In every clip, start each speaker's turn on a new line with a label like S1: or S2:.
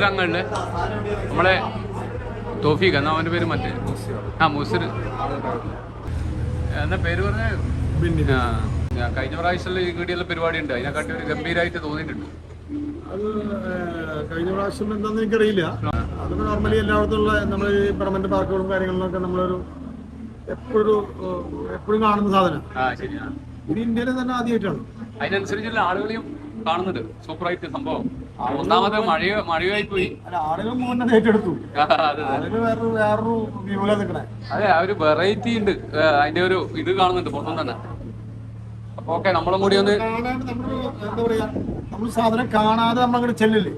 S1: ഇവരങ്ങുണ്ട് നമ്മളെ തോഫീഖ് എന്നാ അവന്റെ പേര് മറ്റേ? ആ മുസിർ. എന്നാ പേര് പറഞ്ഞ? കഴിഞ്ഞ പ്രാവശ്യമുള്ള ഈ കീടിയുള്ള പരിപാടി ഉണ്ട് അതിനെക്കാട്ടി ഒരു ഗംഭീരമായിട്ട് തോന്നിയിട്ടുണ്ട്.
S2: അത് കഴിഞ്ഞ പ്രാവശ്യം എന്താണെന്ന് എനിക്കറിയില്ല. അത് നോർമലി എല്ലായിടത്തുള്ള നമ്മൾ ഈ പെർമനന്റ് പാർക്കുകളും കാര്യങ്ങളിലൊക്കെ നമ്മളൊരു എപ്പോഴും എപ്പോഴും കാണുന്ന സാധനം. ഇത് ഇന്ത്യയിൽ തന്നെ ആദ്യമായിട്ടാണ്.
S1: അതിനനുസരിച്ചുള്ള ആളുകളെയും കാണുന്നുണ്ട്. സൂപ്പറായിട്ട് സംഭവം. ഒന്നാമത് മഴ മഴയായി പോയി
S2: അല്ല ആളുകൾ മുന്നേ ഏറ്റെടുത്തു.
S1: അതെ അതെ.
S2: അതിന് വേറൊരു വേറൊരു വ്യൂല നിൽക്കണേ
S1: അതെ ആ ഒരു വെറൈറ്റി ഉണ്ട്. അതിന്റെ ഒരു ഇത് കാണുന്നുണ്ട് പുറത്തുനിന്ന് തന്നെ. അപ്പൊ ഓക്കെ നമ്മളും കൂടി ഒന്ന്
S2: എന്താ പറയാ നമ്മൾ സാധനം കാണാതെ നമ്മൾ അങ്ങോട്ട് ചെല്ലില്ലേ?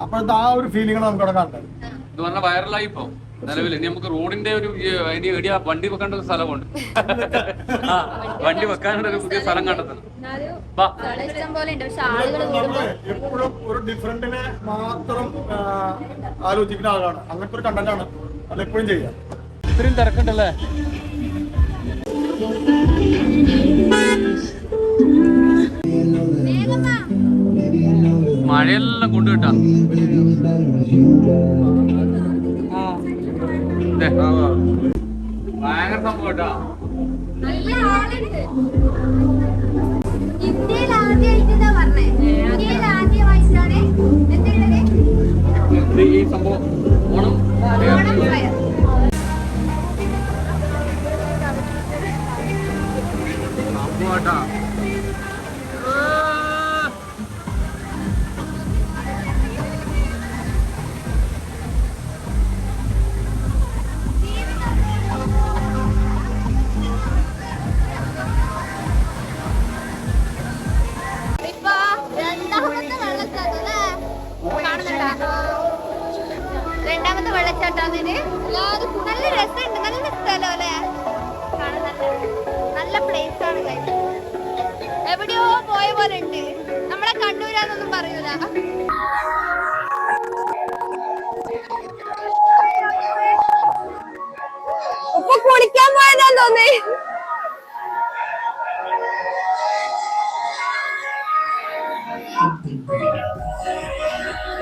S2: അപ്പോഴത്തെ ആ ഒരു ഫീലിംഗ് നമുക്ക് അവിടെ കാണുന്നത്
S1: ഇത് പറഞ്ഞ വൈറലായി ഇപ്പൊ. നിലവിൽ ഇനി നമുക്ക് റോഡിന്റെ ഒരു ഈ അതിന് വണ്ടി വെക്കേണ്ട ഒരു സ്ഥലമുണ്ട്. ആ വണ്ടി വെക്കാനുള്ള ഒരു പുതിയ സ്ഥലം കണ്ടെത്തണം.
S2: എപ്പോഴും ഒരു ഡിഫറെന്റിനെ മാത്രം ആലോചിക്കുന്ന ആളാണ്. അങ്ങനത്തെ ഒരു കണ്ടന്റാണ് അത് എപ്പോഴും ചെയ്യാം
S1: ഇത്രയും തിരക്കുണ്ടല്ലേ. മഴയെല്ലാം കൊണ്ടുകിട്ടാ സംഭവം കേട്ടോ
S3: നല്ല ആളുണ്ട്. രണ്ടാമത്തെ വെള്ളച്ചാട്ടാണ് നല്ല രസമുണ്ട്. നല്ല സ്ഥലം അല്ലേ നല്ല പ്ലേസ് ആണ്. എവിടെയോ പോയ പോലെ ഉണ്ട്. നമ്മളെ കണ്ണൂരാന്നൊന്നും പറയൂല.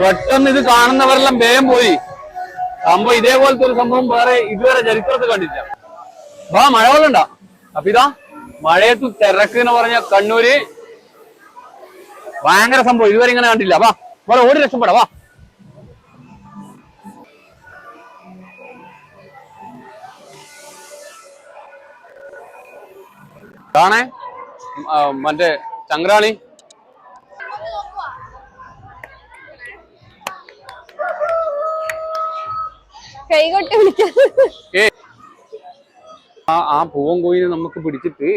S1: പെട്ടെന്ന് ഇത് കാണുന്നവരെല്ലാം വേഗം പോയി. സംഭവം ഇതേപോലത്തെ ഒരു സംഭവം വേറെ ഇതുവരെ ചരിത്രത്തിൽ കണ്ടില്ല വാ മഴ അപ്പൊ ഇതാ മഴയത്ത് തിരക്ക് എന്ന് പറഞ്ഞ കണ്ണൂര് ഭയങ്കര സംഭവം. ഇതുവരെ ഇങ്ങനെ കണ്ടില്ല വാ വേറെ ഓടി രക്ഷപ്പെടാ വാ. കാണേ മറ്റേ ചങ്ക്രാളി
S3: കൈകൊട്ടി വിളിക്കാൻ
S1: ആ പൂവൻ കോയിനെ നമുക്ക് പിടിച്ചിട്ട്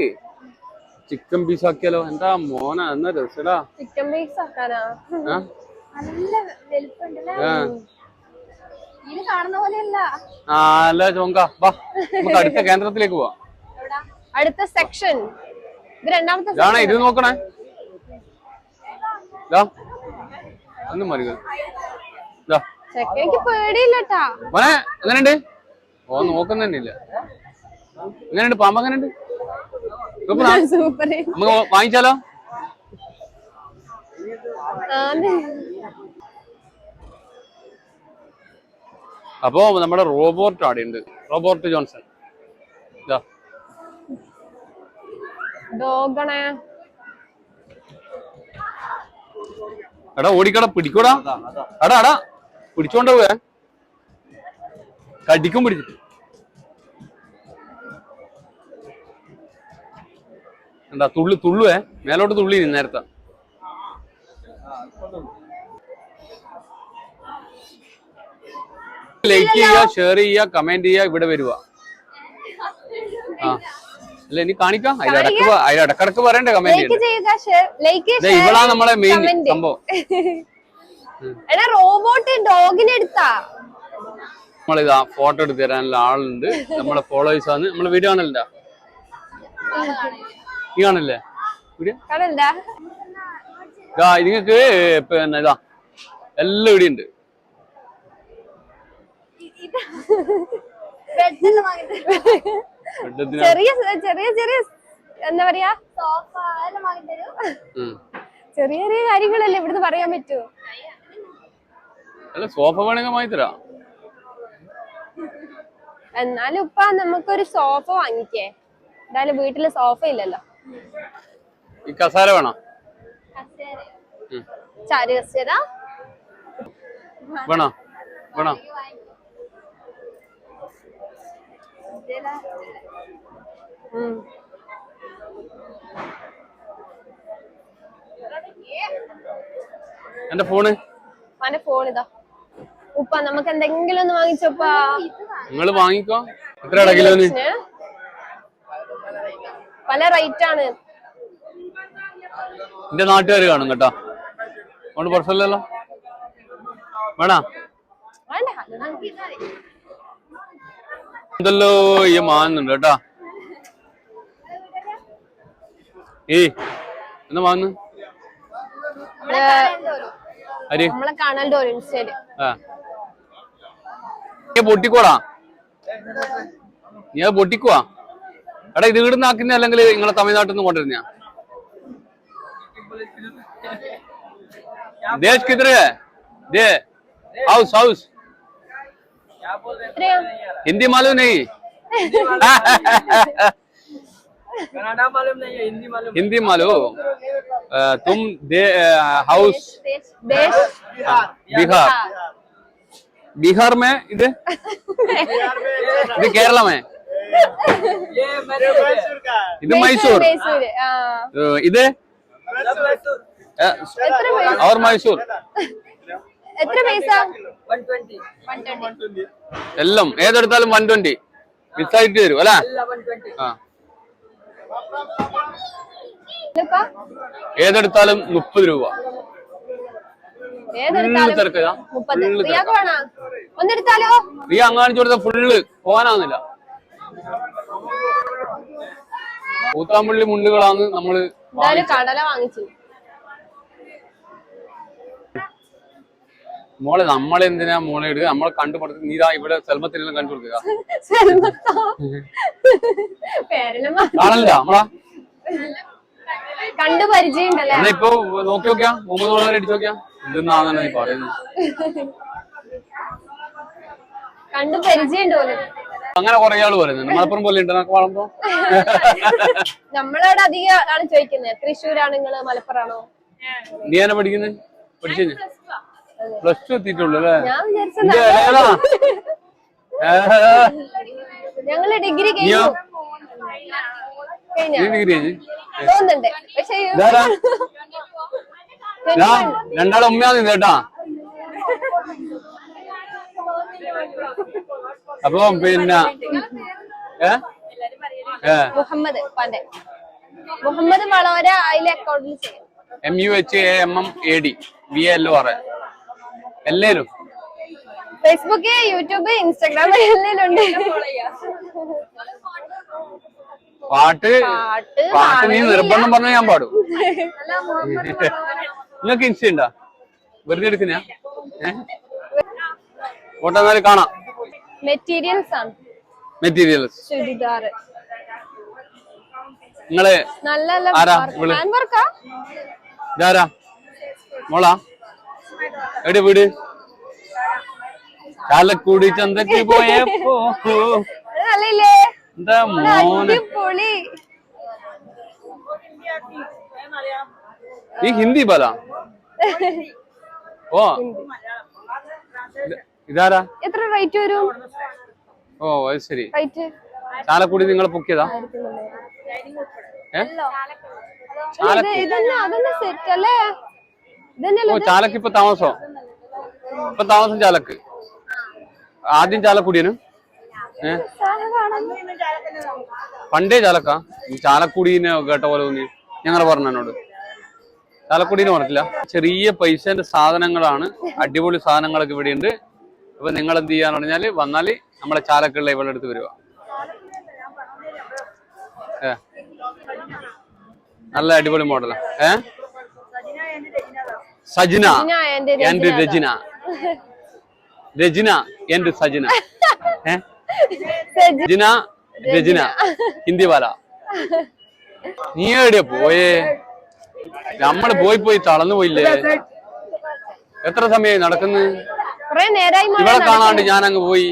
S1: ചിക്കൻ പീസ് ആക്കിയാലോ? എന്താ മോന എന്നാ രസടാ.
S3: Chicken piece ആക്കാനാ?
S1: അല്ല ചോങ്ക വാ നമുക്ക് അടുത്ത കേന്ദ്രത്തിലേക്ക് പോവാ.
S3: അടുത്ത സെക്ഷൻ ഇത് രണ്ടാമത്തെ
S1: ഇതാണ് ഇത് നോക്കണേ? ഒന്നും മതി
S3: എനിക്ക് പേടിയില്ലട്ടാ.
S1: മോനെ എങ്ങനെയുണ്ട്? ഓ നോക്കുന്നില്ല എങ്ങനെയുണ്ട്? പാമ്പ് എങ്ങനെയുണ്ട്?
S3: സൂപ്പർ
S1: നമുക്ക് വാങ്ങിച്ചാലോ? അപ്പോ നമ്മുടെ റോബോട്ട് അവിടെ ഉണ്ട്. Robot
S3: Johnson.
S1: എടാ ഓടിക്കടാ പിടിക്കൂടാ. എടാ എടാ. പിടിച്ചോണ്ട് പോയാ കടിക്കും പിടിച്ചിട്ട് എന്താ തുള്ളു തുള്ളുവേ മേലോട്ട് തുള്ളി നേരത്തെ. ലൈക്ക് ചെയ്യുക ഷെയർ ചെയ്യുക കമന്റ് ചെയ്യുക ഇവിടെ വരുക ആ. അല്ല ഇനി കാണിക്കാം. അതിലടക്ക് അതിലിടക്കിടക്ക് പറയണ്ടേ കമന്റ് ഇവളാ നമ്മളെ മെയിൻ സംഭവം.
S3: എടാ റോബോട്ട് ഡോഗിനെ എടുത്താ.
S1: നമ്മളിതാ ഫോട്ടോ എടുത്ത് തരാനുള്ള ആളുണ്ട്. നമ്മളെ ഫോളോവേഴ്സ് ആണ്. നമ്മളെ വീഡിയോ ആണല്ലോ നീ കാണില്ലേ നിങ്ങൾക്ക് പിന്നെ ഇതാ എല്ലാം ഇവിടെ ഉണ്ട്.
S3: ചെറിയ ചെറിയ ചെറിയ എന്താ പറയാ ചെറിയ ചെറിയ കാര്യങ്ങളല്ലേ ഇവിടുന്ന് പറയാൻ പറ്റൂ.
S1: അല്ല സോഫ വേണമെങ്കിൽ വാങ്ങി തരാം
S4: എന്നാലും ഇപ്പൊ നമുക്കൊരു സോഫ വാങ്ങിക്കേ. എന്തായാലും വീട്ടിൽ സോഫ ഇല്ലല്ലോ.
S1: ഈ കസാര വേണോ.
S4: ചാരി കസേര
S1: വേണോ? വേണോ. എന്റെ ഫോണ്
S4: അവന്റെ ഫോൺ ഇതാ. ഉപ്പ നമുക്ക് എന്തെങ്കിലും ഒന്ന് വാങ്ങിച്ചോപ്പാ
S1: നിങ്ങൾ വാങ്ങിക്കോ. എത്ര കിലോന്
S4: പല റേറ്റ് ആണ്.
S1: എന്റെ നാട്ടുകാർ കാണും കേട്ടോ. അതുകൊണ്ട് പ്രശ്നമില്ലല്ലോ. വേണോ? എന്തല്ലോ ഈ മാന്നുണ്ട് കേട്ടാ. ഏയ് എന്നാ മാന്ന് അരി
S4: നമ്മളെ കാണാൻ ഇൻസ്റ്റയിൽ.
S1: ആ. പൊട്ടിക്കോടാ നീ അത് പൊട്ടിക്കുവാ എടാ ഇത് ഇവിടുന്ന് ആക്കുന്ന അല്ലെങ്കിൽ നിങ്ങളെ തമിഴ്നാട്ടിൽ നിന്ന് കൊണ്ടുവരുന്ന ദേശ് കിതറേ ദേ ഹൗസ് ഹൗസ്
S4: എത്രയാ
S1: हिंदी मालूम नहीं
S5: कनाडा मालूम नहीं है हिंदी मालूम
S1: हिंदी मालूम अ, तुम दे हाउस
S4: ദേശ്
S1: बिहार बिहार में इधर ഇത് കേരള में
S5: ये मैसूर का
S1: ഇത് മൈസൂർ
S4: മൈസൂര് ആ
S1: ഏ, ഇത്
S5: मैसूर
S1: ഏ,
S4: എത്ര പൈസ
S1: और മൈസൂർ
S4: എത്ര പൈസ
S5: वन ट्वेंटी
S1: എല്ലാം ഏതെടുത്താലും വൺ ട്വന്റി മിസ്സായിട്ട് തരും അല്ലേ
S5: वन ट्वेंटी
S1: ആ
S4: ഇതിപ്പോ
S1: ഏതെടുത്താലും മുപ്പത് രൂപ
S4: ഏതെടുത്താലും ഒന്നെടുത്താലോ?
S1: ഈ അങ്ങാണിച്ചു കൊടുത്ത ഫുള്ള് പോകാനാവുന്നില്ല. കൂത്താമ്പള്ളി മുണ്ടുകളാണ് നമ്മൾ
S4: എന്തായാലും കടല വാങ്ങിച്ചു.
S1: മോളെ നമ്മളെന്തിനാ മോളെ ഇടുക? നമ്മളെ കണ്ടുപിടുത്ത നീരാ ഇതാ ഇവിടെ സെൽമത്തിനെല്ലാം കണ്ടു കൊടുക്കുക. കാണലില്ല നമ്മളാ?
S4: കണ്ടു പരിചയം
S1: ഇപ്പൊ നോക്കി നോക്കിയാ? മുമ്പ് അടിച്ചു നോക്കിയാ? ഇതെന്നാണ് നീ പറയുന്നത്.
S4: കണ്ടു പോലും.
S1: അങ്ങനെ കുറെ ആൾ പറയുന്നുണ്ട് മലപ്പുറം പോലെ ഉണ്ട്? വളർന്നോ?
S4: നമ്മളവിടെ അധികം ആണ് ചോദിക്കുന്നത്. തൃശ്ശൂരാണ് നിങ്ങൾ മലപ്പുറമാണോ?
S1: നീ എന്നെ പഠിക്കുന്നത് പഠിച്ചു പ്ലസ് ടു എത്തിയിട്ടുള്ളൂ അല്ലേ?
S4: ഞങ്ങൾ ഡിഗ്രി കഴിഞ്ഞു.
S1: ഡിഗ്രി
S4: തോന്നുന്നുണ്ട്. പക്ഷേ
S1: രണ്ടാളും ഉമ്മയാ കേട്ടാ. അപ്പൊ പിന്നെ
S4: മുഹമ്മദ് മുഹമ്മദ് വളവര അതിലെ അക്കൗണ്ടിൽ ചെയ്യും.
S1: M U H A M M A D V L O R എല്ലാരും?
S4: ഫേസ്ബുക്ക് യൂട്യൂബ് ഇൻസ്റ്റാഗ്രാം
S1: പാട്ട്?
S4: പാട്ട്
S1: നീ നിർബന്ധം പറഞ്ഞ ഞാൻ പാടും. നിങ്ങൾക്ക് ഇൻസ്റ്റ ഉണ്ടോ? വെറുതെ എടുക്കുന്ന? എന്നാലും കാണാം.
S4: മെറ്റീരിയൽസ് ആണ്.
S1: മെറ്റീരിയൽസ്
S4: ചുരിദാർ
S1: നിങ്ങൾ
S4: നല്ല
S1: ഇതാരാ? മോള? എവിടെ വീട്? ചാലക്കൂടി ചന്തക്ക് പോയപ്പോ. എന്താ മോനെ? ഈ ഹിന്ദി പല? ഓ. ഇതാരാ?
S4: എത്ര റേറ്റ് വരും?
S1: ഓ അത് ശരി. ചാലക്കുടി നിങ്ങൾ പൊക്കിയതാ ഓ ചാലക്ക് ഇപ്പൊ താമസോ. ഇപ്പൊ താമസം ചാലക്ക്. ആദ്യം ചാലക്കുടിയനും ഏ? പണ്ടേ ചാലക്ക. ചാലക്കുടീനെ കേട്ട പോലെ തോന്നി. ഞങ്ങൾ പറഞ്ഞു എന്നോട്. ചാലക്കുടീനെ പറഞ്ഞില്ല ചെറിയ പൈസന്റെ സാധനങ്ങളാണ്. അടിപൊളി സാധനങ്ങളൊക്കെ ഇവിടെ ഉണ്ട് അപ്പൊ നിങ്ങൾ എന്ത് ചെയ്യാന്ന് പറഞ്ഞാൽ വന്നാൽ നമ്മളെ ചാലക്കുള്ള ഇവളുടെ അടുത്ത് വരിക. ഏ. നല്ല അടിപൊളി മോഡലാ. ഏ? സജിന.
S4: എന്റെ and
S1: and എന്റെ സജിന. ഏ?
S4: സജി-
S1: രജന രജന ഹിന്ദി പാല നീ എവിടെയാ പോയേ? നമ്മൾ പോയി പോയി തളർന്നു പോയില്ലേ? എത്ര സമയമായി നടക്കുന്നു?
S4: കൊറേ നേരായി
S1: ഇവിടെ കാണാണ്ട്. ഞാൻ അങ്ങ് പോയി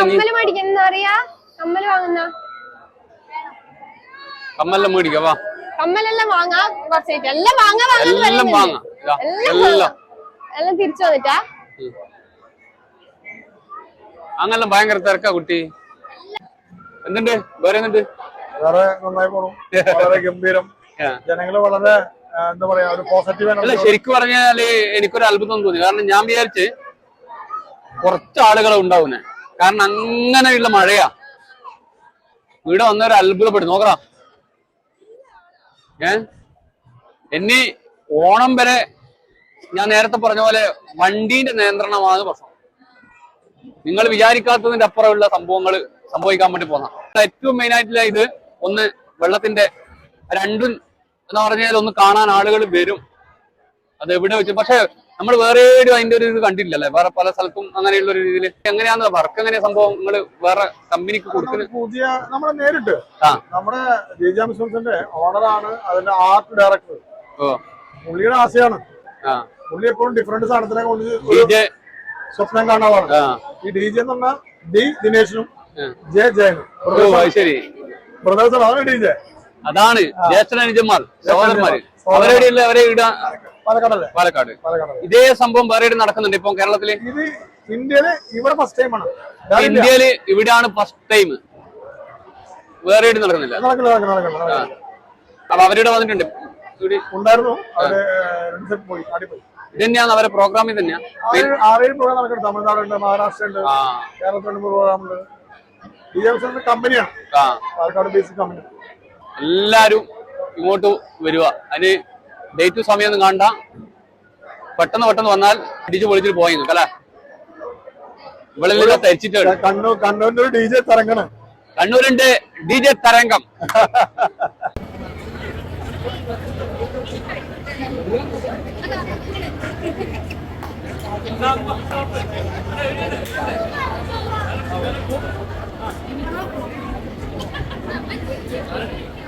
S4: കമ്മൽ മേടിക്കുന്ന അറിയാ? കമ്മൽ വാങ്ങുന്ന.
S1: കമ്മലെല്ലാം മേടിക്കാം വാ.
S4: കമ്മലെല്ലാം വാങ്ങാ കുറച്ചായിട്ട് എല്ലാം വാങ്ങാ
S1: എല്ലാം. വാങ്ങാം.
S4: എല്ലാം
S1: എല്ലാം.
S4: തിരിച്ചു വന്നിട്ടാ?
S1: അങ്ങെല്ലാം ഭയങ്കര തിരക്കാ കുട്ടി. എന്തുണ്ട്? വേറെ എന്തുണ്ട്?
S2: വേറെ നന്നായി പോണു. വളരെ ഗംഭീരം. ജനങ്ങൾ വളരെ എന്താ പറയാ ഒരു പോസിറ്റീവ്
S1: അല്ല ശരിക്കും പറഞ്ഞാൽ എനിക്കൊരു അത്ഭുതം തോന്നി കാരണം ഞാൻ വിചാരിച്ച് കുറച്ച് ആളുകളെ ഉണ്ടാവുന്നേ. കാരണം അങ്ങനെയുള്ള മഴയാ. ഇവിടെ വന്നവരെ അത്ഭുതപ്പെടും നോക്കടാ. ഏ? എന്നെ ഓണം വരെ ഞാൻ നേരത്തെ പറഞ്ഞ പോലെ വണ്ടീന്റെ നിയന്ത്രണമാണ് പ്രശ്നം. നിങ്ങൾ വിചാരിക്കാത്തതിന്റെ അപ്പുറമുള്ള സംഭവങ്ങൾ സംഭവിക്കാൻ വേണ്ടി പോന്ന. ഏറ്റവും മെയിൻ ആയിട്ടുള്ള ഇത് ഒന്ന് വെള്ളത്തിന്റെ രണ്ടും എന്ന് പറഞ്ഞാൽ ഒന്ന് കാണാൻ ആളുകൾ വരും. അത് എവിടെ വെച്ച്? പക്ഷെ നമ്മൾ വേറെ ഒരു അതിന്റെ ഒരു ഇത് കണ്ടില്ലല്ലേ വേറെ പല സ്ഥലത്തും അങ്ങനെയുള്ള ഒരു രീതിയിൽ. എങ്ങനെയാന്ന് വർക്ക് എങ്ങനെയാ സംഭവം? നിങ്ങൾ വേറെ കമ്പനിക്ക് കൊടുക്കുന്നത്
S2: പുതിയ നമ്മളെ നേരിട്ട്. നമ്മുടെ ജെജാ മിസ്സൻസിന്റെ ഓണറാണ് അതിന്റെ ആർട്ട് ഡയറക്ടർ പുള്ളിയുടെ ആശയാണ്. പുള്ളി എപ്പോഴും ഡിഫറെന്റ് സാധനത്തിനെ കൊണ്ട് സ്വപ്നം
S1: കാണാവാണ്
S2: ഈ ഡി ജെ എന്ന് പറഞ്ഞാൽ ഡി ദിനേശനും ജെ ജയനും.
S1: ശരി.
S2: ബ്രദേഴ്സാണ് അതാണ് ഡി ജെ
S1: അതാണ് ജ്യേഷ്ഠൻ അനുജന്മാർ സഹോദരന്മാര്. അവരെവിടെയുള്ള അവരെ ഇടാ
S2: പാലക്കാടല്ലേ?
S1: പാലക്കാട്.
S2: പാലക്കാട്
S1: ഇതേ സംഭവം വേറെ നടക്കുന്നുണ്ട് ഇപ്പൊ
S2: കേരളത്തിൽ? ഇന്ത്യയിൽ ഇവിടെ ഫസ്റ്റ് ടൈമാണ്.
S1: ഇന്ത്യയിൽ ഇവിടെയാണ് ഫസ്റ്റ് ടൈം വേറെ നടക്കുന്നില്ല. അപ്പൊ അവരിവിടെ വന്നിട്ടുണ്ട്.
S2: ഉണ്ടായിരുന്നു. പോയി അടിപോയി
S1: ഇത് തന്നെയാണ് അവരെ പ്രോഗ്രാമിൽ
S2: ആറേഴ് പ്രോഗ്രാം നടക്കുന്നുണ്ട് തമിഴ്നാട് ഉണ്ട് മഹാരാഷ്ട്ര ഉണ്ട്
S1: ആ.
S2: കേരളത്തിലുണ്ട് പ്രോഗ്രാം ഉണ്ട് ഡി കമ്പനിയാണ് പാലക്കാട് ബേസിക് കമ്പനി
S1: എല്ലാരും ഇങ്ങോട്ട് വരിക അതിന് ഡേറ്റ് സമയമൊന്നും കാണണ്ട. പെട്ടെന്ന് പെട്ടെന്ന് വന്നാൽ ഇടിച്ചു പൊളിച്ചിട്ട് പോയി അല്ലേ ഇവിടെ തരിച്ചിട്ട്
S2: കണ്ണൂർ കണ്ണൂരിന്റെ ഒരു ഡി ജെ തരംഗണ്.
S1: കണ്ണൂരിന്റെ ഡി ജെ തരംഗം.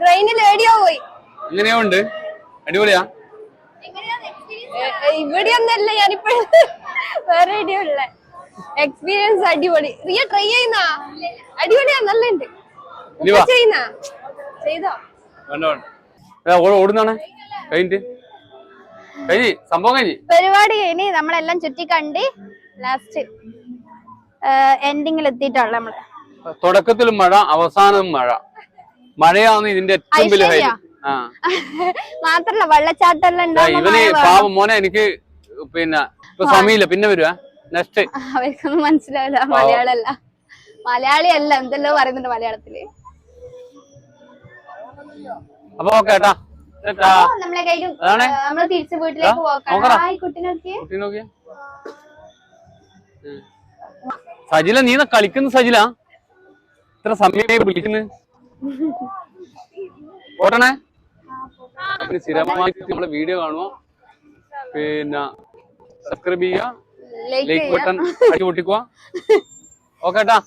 S4: ട്രെയിനിൽ ഏടിയോ പോയി.
S1: എങ്ങനെയോ ഉണ്ട് അടിപൊളിയാ
S4: ഇവിടെ ഒന്നല്ല ഞാനിപ്പോ വേറെ എവിടെയോ ഉള്ള എക്സ്പീരിയൻസ് അടിപൊളി. റിയ ട്രൈ ചെയ്യുന്ന? അടിപൊളിയാ
S1: നല്ല ഉണ്ട്
S4: ചെയ്യുന്ന? ചെയ്തോ?
S1: ഓടുന്നാണ്. കഴിഞ്ഞിട്ട്. കഴിഞ്ഞ്. സംഭവം കഴിഞ്ഞ്.
S3: പരിപാടി കഴിഞ്ഞ് നമ്മളെല്ലാം ചുറ്റി കണ്ട് ലാസ്റ്റ് എൻഡിങ്ങിൽ എത്തിയിട്ടുള്ള നമ്മൾ.
S1: തുടക്കത്തിൽ മഴ അവസാനം മഴ. മഴയാണ് ഇതിന്റെ ഏറ്റവും വലിയ
S3: കാര്യം
S1: ഹൈലൈറ്റ്
S3: മാത്രല്ല വെള്ളച്ചാട്ടം
S1: ഇവന് പാവം മോനെ എനിക്ക് പിന്നെ ഇപ്പൊ സമയമില്ല. പിന്നെ വരുവാ. നെക്സ്റ്റ്
S3: അവർക്കൊന്നും മനസ്സിലാവില്ല. മലയാളല്ല മലയാളി അല്ല എന്തെല്ലോ പറയുന്നുണ്ട് മലയാളത്തിൽ.
S1: അപ്പൊ ഓക്കെ ഏട്ടാ.
S3: നമ്മളെ. നമ്മൾ തിരിച്ചു വീട്ടിലേക്ക് പോക്കാം.
S1: സജില നീ കളിക്കുന്ന സജില? ഇത്ര സമയമായി വിളിക്കുന്നു ഓടണേ പിന്നെ സ്ഥിരമായിട്ട് നമ്മളെ വീഡിയോ കാണുമോ പിന്നെ സബ്സ്ക്രൈബ് ചെയ്യുക
S3: ലൈക്ക്
S1: ബട്ടൺ അടിച്ചു പൊട്ടിക്കുക. ഓക്കെ ഏട്ടാ